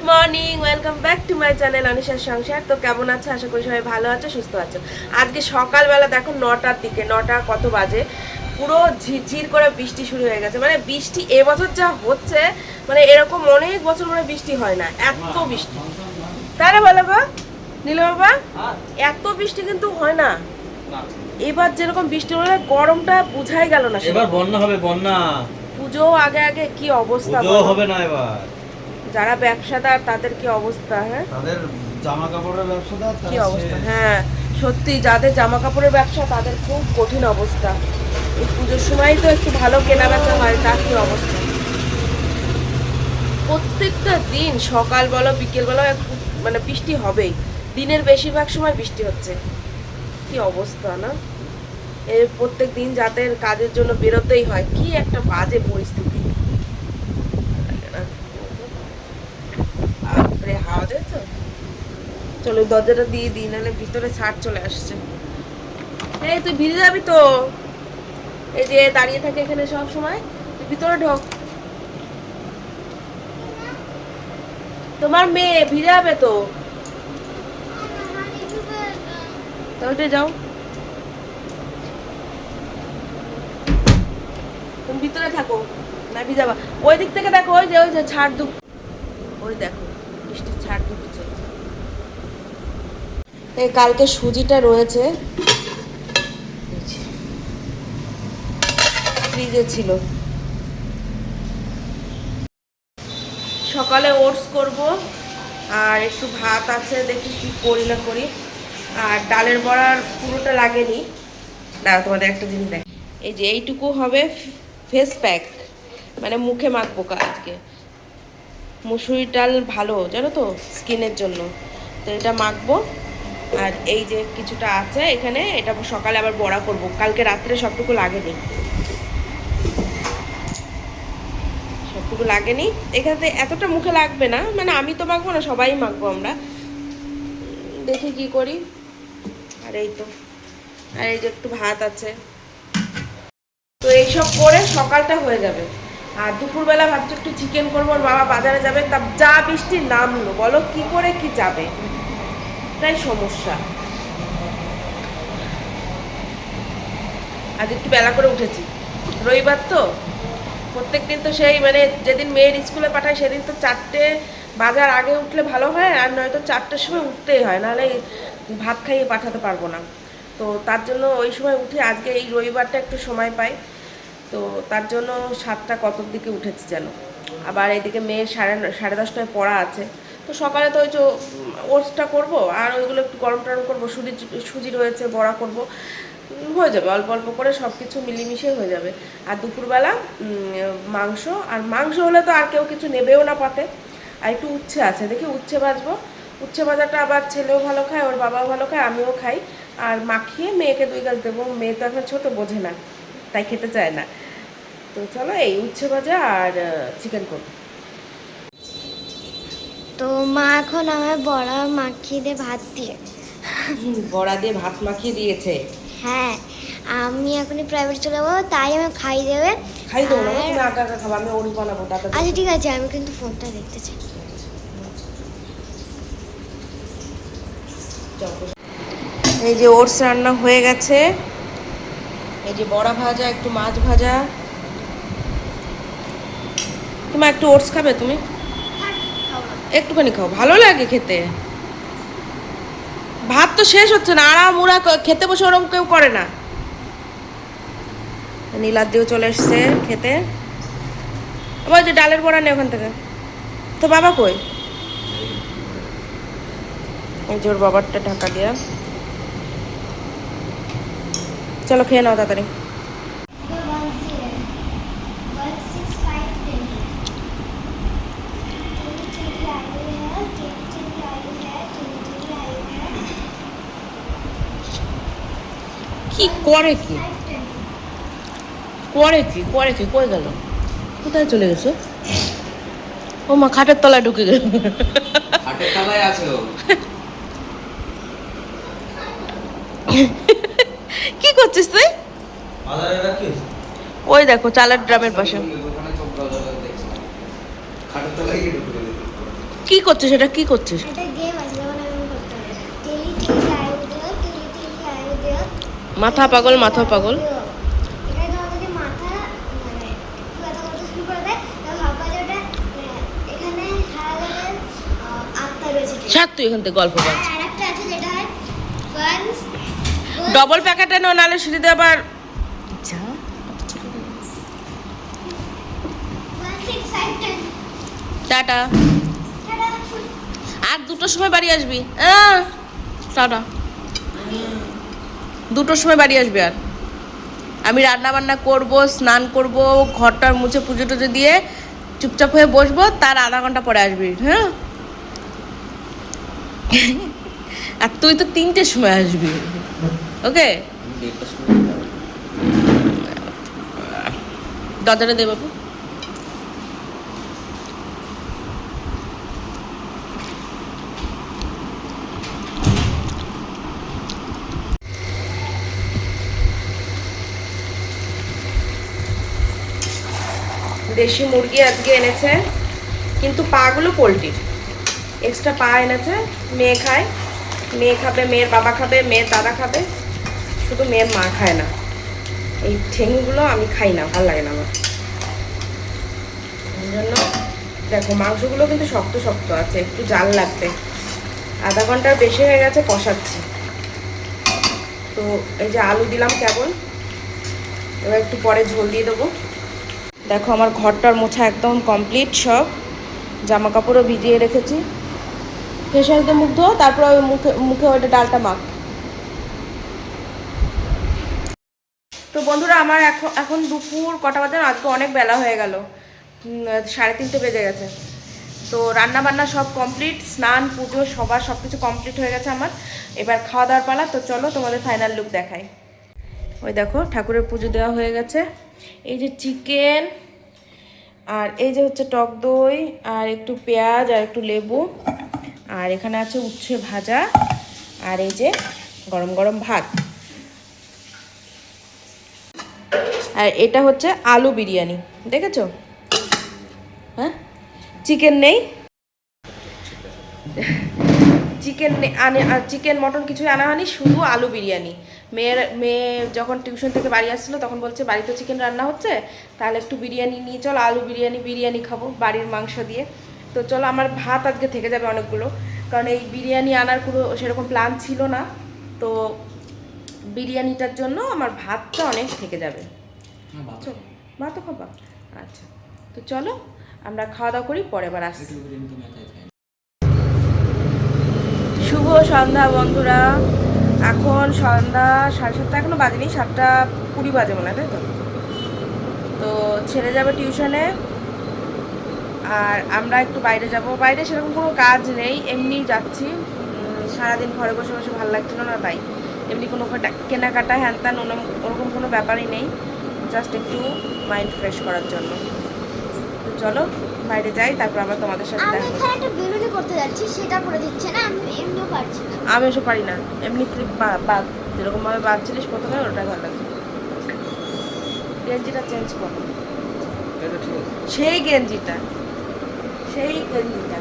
Good morning welcome back to my channel অনিশার সংসার তো কেমন আছে? আশা করি সবাই ভালো আছে সুস্থ আছে। আজকে সকালবেলা দেখো নটার দিকে নটা কত বাজে? পুরো ঝিরঝির করে বৃষ্টি শুরু হয়ে গেছে। মানে বৃষ্টি এবছর যা হচ্ছে মানে এরকম অনেক বছর মানে বৃষ্টি হয় না এত বৃষ্টি। তাই না বলো গো? নীল বাবা? এত বৃষ্টি কিন্তু হয় না। এবার যেরকম বৃষ্টি হলে গরমটা বুঝাই গেল না এবার বন্যা হবে বন্যা। পুজো আগে আগে কি অবস্থা হবে না এবার। যারা ব্যবসাদার তাদের কি অবস্থা? হ্যাঁ? তাদের জামা কাপড়ের ব্যবসাদার কি অবস্থা? হ্যাঁ সত্যি যাদের জামা কাপড়ের ব্যবসা তাদের খুব কঠিন অবস্থা। এই পুজোর সময় তো একটু ভালো কেনা বেচা হয় তার কি অবস্থা? প্রত্যেকটা দিন সকাল বলো বিকেল বলো মানে বৃষ্টি হবেই। দিনের বেশিরভাগ সময় বৃষ্টি হচ্ছে। কি অবস্থা না? এই প্রত্যেক দিন যাদের কাজের জন্য বেরোতেই হয় কি একটা বাজে পরিস্থিতি। বাপরে, চলো দরজাটা দিয়ে দিই নাহলে ভিতরে ছাড় চলে আসছে। এই তুই ভিজে যাবি তো? এই যে দাঁড়িয়ে থাকে এখানে সব সময়। তুই ভিতরে ঢোক। তোমার মেয়ে ভিজে যাবে তো? তো উঠে যাও। তুমি ভিতরে থাকো না ভিজাবা। ওই দিক থেকে দেখো ওই যে ওই যে ছাড় দুপ ওই দেখো বৃষ্টির ছাড় ঢুকছে এই কালকে সুজিটা রয়েছে। ফ্রিজে ছিল। সকালে ওটস করব, আর একটু ভাত আছে, দেখি কি করি না করি। আর ডালের বড়ার পুরোটা লাগেনি। দাঁড়া তোমাদের একটা জিনিস দেখ। এই যে এইটুকু হবে ফেস প্যাক মানে মুখে মাখবো আজকে। মুসুরি ডাল ভালো, জানো তো স্কিনের জন্য। তো এটা মাখবো। আর এই যে কিছুটা আছে এখানে, এটা সকালে আবার বড়া করব। কালকে রাত্রে সবটুকু লাগেনি। সবটুকু লাগেনি। এখানে এতটা মুখে লাগবে না মানে আমি তো মাখবো না, সবাই মাখবো আমরা। দেখি কি করি। আর এই তো, আর এই যে একটু ভাত আছে। তো এইসব করে সকালটা হয়ে যাবে। আর দুপুরবেলা ভাবছি একটু চিকেন করব বাবা বাজারে যাবে, তা যা বৃষ্টি নামলো, বলো কি করে কি যাবে? তাই সমস্যা। আজ একটু বেলা করে উঠেছি। রবিবার তো। প্রত্যেক দিন তো সেই মানে যেদিন মেয়ের স্কুলে পাঠায় সেদিন তো চারটে বাজার আগে উঠলে ভালো হয় আর নয়তো চারটের সময় উঠতেই হয়। নাহলে ভাত খাইয়ে পাঠাতে পারব না। তো তার জন্য ওই সময় উঠে আজকে এই রবিবারটা একটু সময় পাই। তো তার জন্য সাতটা কতর দিকে উঠেছি যেন। আবার এইদিকে মেয়ের সাড়ে সাড়ে দশটায় পড়া আছে। তো সকালে তো ওই যে ওটসটা করব, আর ওইগুলো একটু গরম টরম করব সুজি সুজি রয়েছে বড়া করব। হয়ে যাবে, অল্প অল্প করে সব কিছু মিলিমিশে হয়ে যাবে। আর দুপুরবেলা মাংস, আর মাংস হলে তো আর কেউ কিছু নেবেও না পাতে। আর একটু উচ্ছে আছে, দেখি উচ্ছে ভাজবো। উচ্ছে ভাজাটা আবার ছেলেও ভালো খায়, ওর বাবাও ভালো খায়, আমিও খাই। আর মাখিয়ে মেয়েকে দুই গাছ দেবো, মেয়ে তো এখন ছোটো, বোঝে না, তাই খেতে চায় না। তো চলো এই উচ্ছে ভাজা আর চিকেন করব। তো মা এখন আমার বড়া মাখিয়ে দিয়ে ভাত দিয়ে। বড়া দিয়ে ভাত মাখিয়ে দিয়েছে। হ্যাঁ আমি এখনই প্রাইভেট চলে যাব তাই আমি খাই দেবে। খাই দেবো না তুমি আঁকা আঁকা খাব আমি ওরই বানাবো দাদা আচ্ছা ঠিক আছে আমি কিন্তু ফোনটা দেখতে চাই। এই যে ওটস রান্না হয়ে গেছে। এই যে বড়া ভাজা একটু মাছ ভাজা। তোমার একটু ওটস খাবে তুমি? একটুখানি খাও, ভালো লাগে খেতে। ভাত তো শেষ হচ্ছে না আড়া মুড়া খেতে বসে ওরকম কেউ করে না। নীলাদ্রিও চলে এসছে খেতে। আবার যে ডালের বড়া নেই ওখান থেকে। তো বাবা কই? জোর বাবারটা ঢাকা দিয়া চলো খেয়ে নাও তাড়াতাড়ি। কি? করে কি? করে কি? করে কি? কই গেল? কোথায় চলে গেছে? ও মা খাটের তলায় ঢুকে গেল। হাটের তলায় আছে ও। কি করছিস তুই? ওই দেখো চালের ড্রামের পাশে। খাটের। কি করছিস সেটা কি করছিস একটা গেম আছে যেমন আমি করতে হবে tele tele Ayurveda tele tele Ayurveda মাথা পাগল মাথা পাগল এটা তোমার যদি মাথা মানে ব্যথা করতে শুরু করে দেয় তাহলে ভাববা যে ওটা আহ, এখানে পাগল মাথা পাগল। ছাড় তুই এখান থেকে গল্প কর। আর একটা আছে যেটা হয় ওয়ান্স ডবল প্যাকেট এনে নাহলে সিঁড়িতে আবার টাটা। আর দুটোর সময় বাড়ি আসবি। টাটা। দুটোর সময় বাড়ি আসবি আর। আমি রান্না বান্না করব স্নান করব ঘরটার মুছে পুজো টুজো দিয়ে চুপচাপ হয়ে বসবো তার আধা ঘণ্টা পরে আসবি হ্যাঁ? আর তুই তো তিনটের সময় আসবি ওকে। দরজাটা দে বাবু। দেশি মুরগি আজকে এনেছে, কিন্তু পাগুলো পোলট্রির এক্সট্রা পা এনেছে, মেয়ে খায়। মেয়ে খাবে, মেয়ের বাবা খাবে, মেয়ের দাদা খাবে। শুধু মেয়ের মা খায় না। এই ঠেঙগুলো আমি খাই না, ভালো লাগে না আমার। জন্য দেখো, মাংসগুলো কিন্তু শক্ত শক্ত আছে, একটু জাল লাগবে। আধা ঘণ্টার বেশি হয়ে গেছে, কষাচ্ছি। তো এই যে আলু দিলাম কেবল, এবার একটু পরে ঝোল দিয়ে দেবো। দেখো, আমার ঘরটার মোছা একদম কমপ্লিট সব। জামা কাপড়ও ভিজিয়ে রেখেছি। ফেসওয়াশ দিয়ে মুখ ধোয়া, তারপর ওই মুখে মুখে ওইটা ডালটা মাখ। তো বন্ধুরা, আমার এখন এখন দুপুর কটা বাজে আজকে অনেক বেলা হয়ে গেল। সাড়ে তিনটে বেজে গেছে। তো রান্না বান্না সব কমপ্লিট স্নান, পুজো, সবার সব কিছু কমপ্লিট হয়ে গেছে আমার। এবার খাওয়া দাওয়ার পালা, তো চলো তোমাদের ফাইনাল লুক দেখাই। ওই দেখো, ঠাকুরের পুজো দেওয়া হয়ে গেছে। এই যে চিকেন, আর এই যে হচ্ছে টক দই, আর একটু পেঁয়াজ, আর একটু লেবু, আর এখানে আছে উচ্ছে ভাজা, আর এই যে গরম গরম ভাত। আর এটা হচ্ছে আলু বিরিয়ানি, দেখেছ? হ্যাঁ? চিকেন নেই? চিকেন আনে আর চিকেন, মটন কিছুই আনা হয়নি, শুধু আলু বিরিয়ানি। মেয়ের মেয়ে যখন টিউশন থেকে বাড়ি আসছিল তখন বলছে বাড়িতে চিকেন রান্না হচ্ছে? তাহলে একটু বিরিয়ানি নিয়ে চল আলু বিরিয়ানি বিরিয়ানি খাব বাড়ির মাংস দিয়ে। তো চলো আমার ভাত আজকে থেকে যাবে অনেকগুলো। কারণ এই বিরিয়ানি আনার কোনো সেরকম প্ল্যান ছিল না। তো বিরিয়ানিটার জন্য আমার ভাতটা অনেক থেকে যাবে। হ্যাঁ। চলো ভাতও খাবা? আচ্ছা। তো চলো আমরা খাওয়া দাওয়া করি পরে আবার আসছি। শুভ সন্ধ্যা বন্ধুরা। এখন সন্ধ্যা সাড়ে সাতটা, এখনও বাজেনি, সাতটা কুড়ি বাজে মনে হয়, তাই তো? তো ছেড়ে যাবে টিউশনে, আর আমরা একটু বাইরে যাব। বাইরে সেরকম কোনো কাজ নেই, এমনি যাচ্ছি। সারাদিন ঘরে বসে বসে ভালো লাগছিল না, তাই। এমনি কোনো কেনাকাটা, হ্যান ত্যান ওরকম কোনো ব্যাপারই নেই। জাস্ট একটু মাইন্ড ফ্রেশ করার জন্য। তো চলো বাইরে যাই তারপর আবার তোমাদের সাথে আমি দেখা হবে। এখানে একটা বেলুনি করতে যাচ্ছি সেটা করে দিচ্ছে না আমি এমনিও পারছি না। আমি ওসব পারি না। এমনি ক্লিপ বাদ যেরকম ভাবে বাঁধছিলিস প্রথমে ওটাই ভালো লাগছে গেঞ্জিটা চেঞ্জ কর। সেই গেঞ্জিটা। সেই গেঞ্জিটা।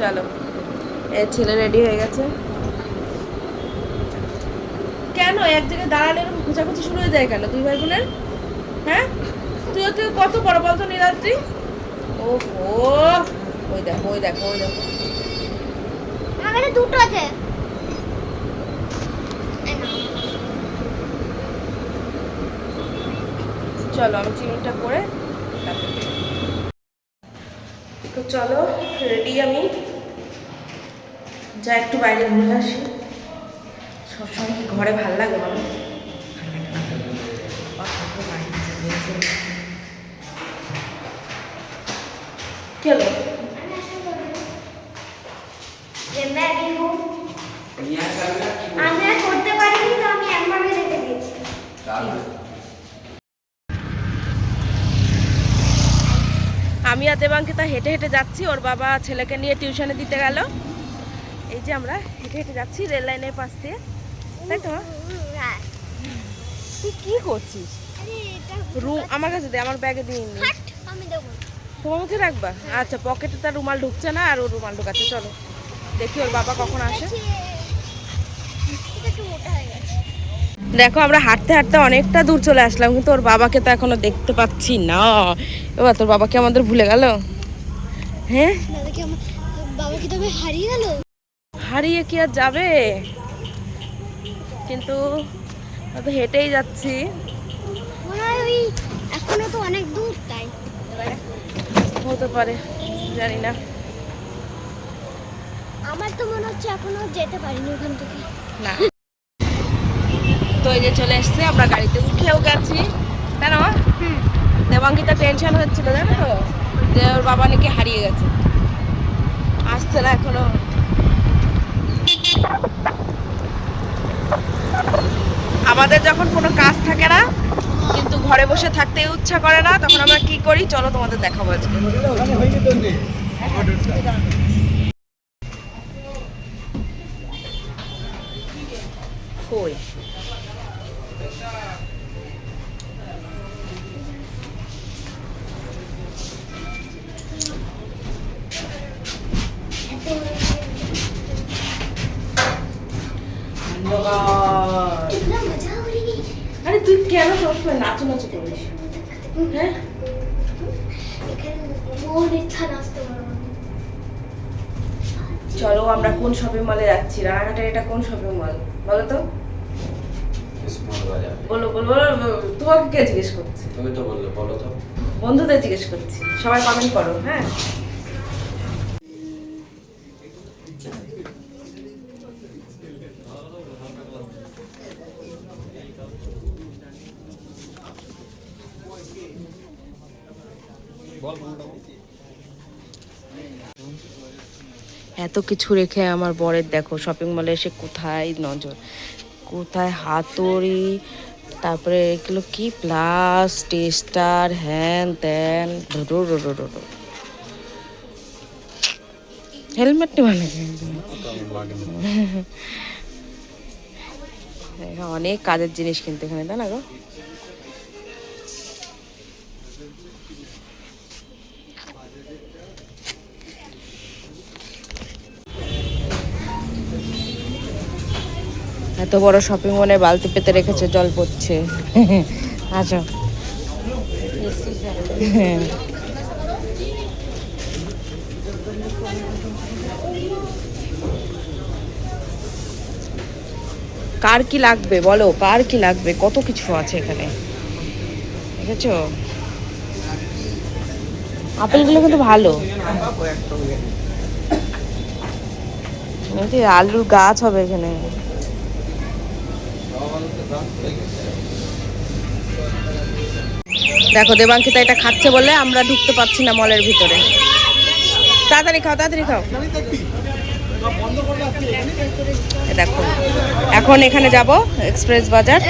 চলো। এ ছেলে রেডি হয়ে গেছে। কেন এক জায়গায় দাঁড়ালে এরকম খোঁচাখুচি শুরু হয়ে যায় কেন? দুই ভাই বোনের হ্যাঁ? তুই তুই কত বড় বলতো নীলাদ্রি ও হো ওই দেখো ওই দেখো ওই দেখো। আমার দুটো আছে। চলো আমি চিনিটা করে তো চলো রেডি আমি। যা একটু বাইরে ঘুরে আসি। সবসময় কি ঘরে ভালো লাগে বলো? আমি আর করতে পারিনি তো আমি একবার রেখে দিয়েছি। আমি আর দেবাঙ্কিতা হেঁটে হেঁটে যাচ্ছি ওর বাবা ছেলেকে নিয়ে টিউশনে দিতে গেল। এই যে আমরা হেঁটে হেঁটে যাচ্ছি রেল লাইনের পাশ দিয়ে। তাই তো? তুই কি করছিস? রুম আমার কাছে দে আমার ব্যাগে দিয়ে নি তোমার মুখে রাখবা? আচ্ছা পকেটে তার রুমাল ঢুকছে না আর ও রুমাল ঢুকাচ্ছে চলো। দেখি ওর বাবা কখন আসে। দেখো। আমরা হাঁটতে হাঁটতে অনেকটা দূর চলে আসলাম কিন্তু ওর বাবাকে তো এখনও দেখতে পাচ্ছি না। এবার তোর বাবাকে আমাদের ভুলে গেল? হ্যাঁ? হারিয়ে কি আর যাবে? কিন্তু হেঁটেই যাচ্ছি। এখনও তো অনেক দূর তাই। হতে পারে জানি না। আমার তো মনে হচ্ছে এখনও যেতে পারিনি ওখান থেকে। না। তো এই যে চলে এসছে আমরা গাড়িতে উঠেও গেছি। তাই না হুম টেনশন হচ্ছিল জানো তো? যে ওর বাবা নাকি হারিয়ে গেছে। আসছে না এখনও আমাদের যখন কোনো কাজ থাকে না কিন্তু ঘরে বসে থাকতে ইচ্ছা করে না তখন আমরা কি করি চলো তোমাদের দেখাবো আজকে Oh, wow. তুই কেন সবসময় নাচু নাচু করিস? হ্যাঁ? চলো আমরা কোন শপিং মলে যাচ্ছি? রানাঘাটের এটা কোন শপিং মল? বলো তো। বলো, বলো। তোমাকে কে জিজ্ঞেস করছে? তুমি তো বললে বলো তো। বন্ধুদের জিজ্ঞেস করছি। সবাই কমেন্ট করো হ্যাঁ? এত কিছু রেখে আমার বরের দেখো শপিং মলে এসে কোথায় নজর? কোথায় হাতুড়ি, তারপরে এগুলো কি প্লাস টেস্টার হ্যান ত্যান হেলমেট নাকি এখানে অনেক কাজের জিনিস কিনতে এখানে তাই না গো? এত বড় শপিং মলে বালতি পেতে রেখেছে, জল পড়ছে। আচ্ছা। কার কি লাগবে বলো? কার কি লাগবে? কত কিছু আছে এখানে? দেখেছ? আপেলগুলো কিন্তু ভালো। আলুর গাছ হবে এখানে। দেখো দেবাঙ্কিতা এটা খাচ্ছে বলে আমরা ঢুকতে পারছি না মলের ভিতরে। তাড়াতাড়ি খাও তাড়াতাড়ি খাও। দেখো, এখন এখানে যাব, এক্সপ্রেস বাজার।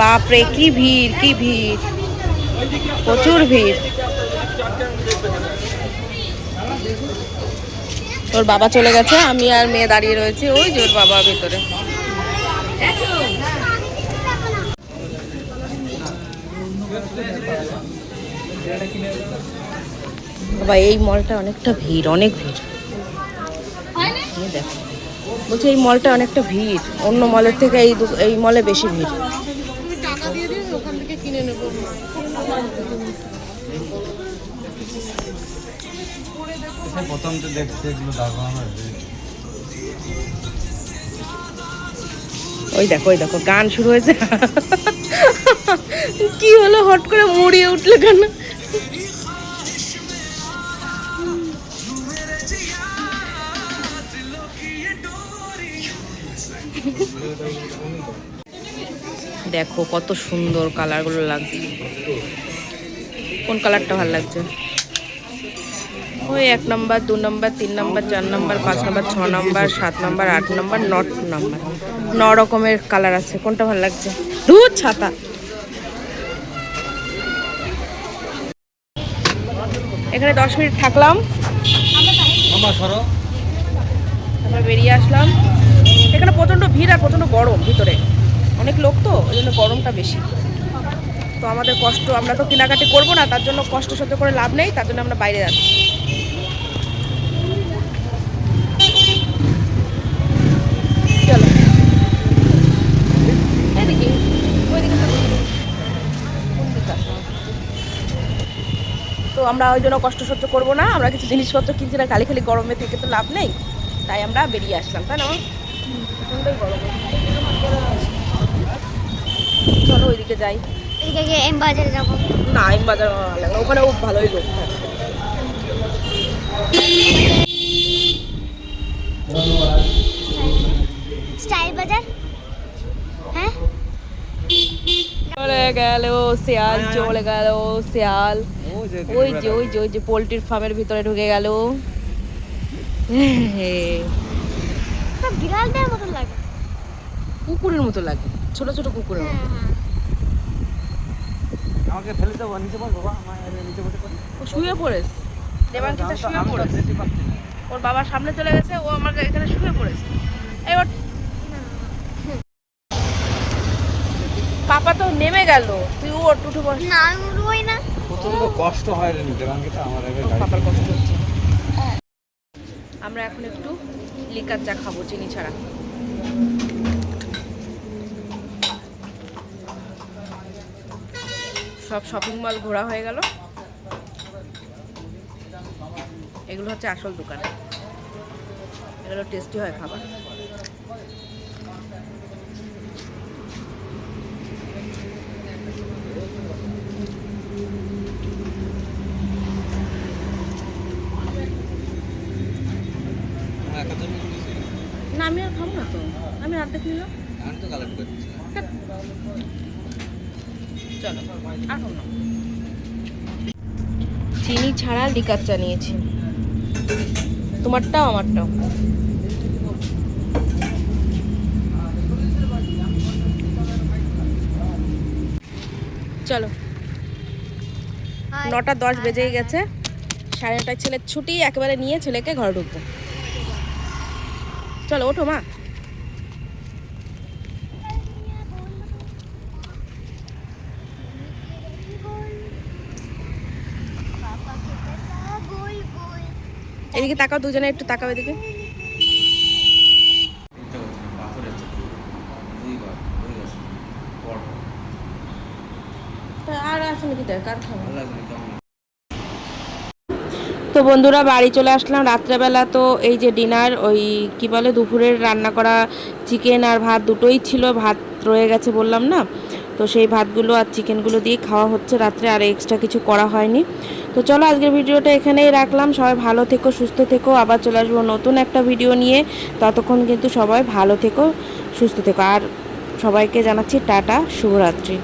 বাপরে, কি ভিড় কি ভিড়। প্রচুর ভিড়। ওর বাবা চলে গেছে, আমি আর মেয়ে দাঁড়িয়ে রয়েছি, ওই যে ওর বাবা ভিতরে। বাবা এই মলটা অনেকটা ভিড় অনেক ভিড়। দেখো বলছি এই মলটা অনেকটা ভিড়। অন্য মলের থেকে এই এই মলে বেশি ভিড়। প্রথম তো দেখতে এগুলো ওই দেখো ওই দেখো গান শুরু হয়েছে। কি হলো? হট করে মরিয়ে উঠল কেন? দেখো কত সুন্দর কালারগুলো লাগছে। কোন কালারটা ভালো লাগছে? ওই এক নম্বর, দু নম্বর, তিন নম্বর, চার নম্বর, পাঁচ নম্বর, ছ নম্বর, সাত নম্বর, আট নম্বর ন নম্বর। ন রকমের কালার আছে। কোনটা ভালো লাগছে? দুধ ছাতা। এখানে দশ মিনিট থাকলাম। আমার সরো। আমরা বেরিয়ে আসলাম। এখানে প্রচণ্ড ভিড় আর প্রচণ্ড গরম ভিতরে। অনেক অনেক লোক তো ওই জন্য গরমটা বেশি। তো আমাদের কষ্ট আমরা তো কেনাকাটি করব না তার জন্য কষ্ট সহ্য করে লাভ নেই তার জন্য আমরা বাইরে যাচ্ছি চলো এদিকে ওইদিকে তো- কোন দিকে আসো? তো আমরা ওই জন্য কষ্ট সহ্য করব না। আমরা কিছু জিনিসপত্র কিনছি না খালি খালি গরমে থেকে তো লাভ নেই। তাই আমরা বেরিয়ে আসলাম তাই না প্রচণ্ডই গরম। চলো ওইদিকে যাই। এম বাজারে যাব। না আমি বাজার ভালো লাগে ওখানে খুব ভালোই লোক থাকে। স্টাইল বাজার? হ্যাঁ? চলে গেল শিয়াল চলে গেল শিয়াল। ওই যে ওই যে ওই যে পোলট্রির ফার্মের ভিতরে ঢুকে গেল। বিড়ালদের মতো লাগে। কুকুরের মতো লাগে। ছোট ছোট কুকুরের মতো। হ্যাঁ হ্যাঁ। আমাকে ফেলে দেবো নিচে বল বাবা। আমার নিচে বসে পড়ি। ও শুয়ে দেবাঙ্কিতা শুয়ে পড়েছে। ওর বাবার সামনে চলে গেছে ও আমার এখানে শুয়ে পড়েছে। এই ওর পাপা তো নেমে গেল। তুই ওর টুটু বস। না আমি উঠবোই না। প্রচণ্ড কষ্ট হয় রে নিতে কারণ কি আমার আগে কষ্ট হচ্ছে। আমরা এখন একটু লিকার চা খাব চিনি ছাড়া। সব শপিং মল ঘোরা হয়ে গেল। এগুলো হচ্ছে আসল দোকান। এগুলো টেস্টি হয় খাবার আমার একা জন্য না আমি আর খাব না তো? আমি অর্ধেক নিলাম। আমি তো কালেক্ট করছি চলো আর খাব না। চিনি ছাড়া লিকার চা নিয়েছি। তোমারটাও আমারটাও। চলো। নটা দশ বেজেই গেছে। সাড়ে নটায় ছেলের ছুটি একেবারে নিয়ে ছেলেকে ঘরে ঢুকবো। চলো ওঠো মা। এদিকে তাকাও, দুজনে একটু তাকাও এদিকে। আর তো বন্ধুরা, বাড়ি চলে আসলাম। রাত্রেবেলা তো এই যে ডিনার, ওই কি বলে, দুপুরের রান্না করা চিকেন আর ভাত দুটোই ছিল। ভাত রয়ে গেছে বললাম না? তো সেই ভাতগুলো আর চিকেনগুলো দিয়ে খাওয়া হচ্ছে রাত্রে, আর এক্সট্রা কিছু করা হয়নি। তো চলো আজকের ভিডিওটা এখানেই রাখলাম। সবাই ভালো থেকো, সুস্থ থেকো। আবার চলে আসব নতুন একটা ভিডিও নিয়ে। ততক্ষণ কিন্তু সবাই ভালো থেকো, সুস্থ থেকো। আর সবাইকে জানাচ্ছি টাটা, শুভরাত্রি।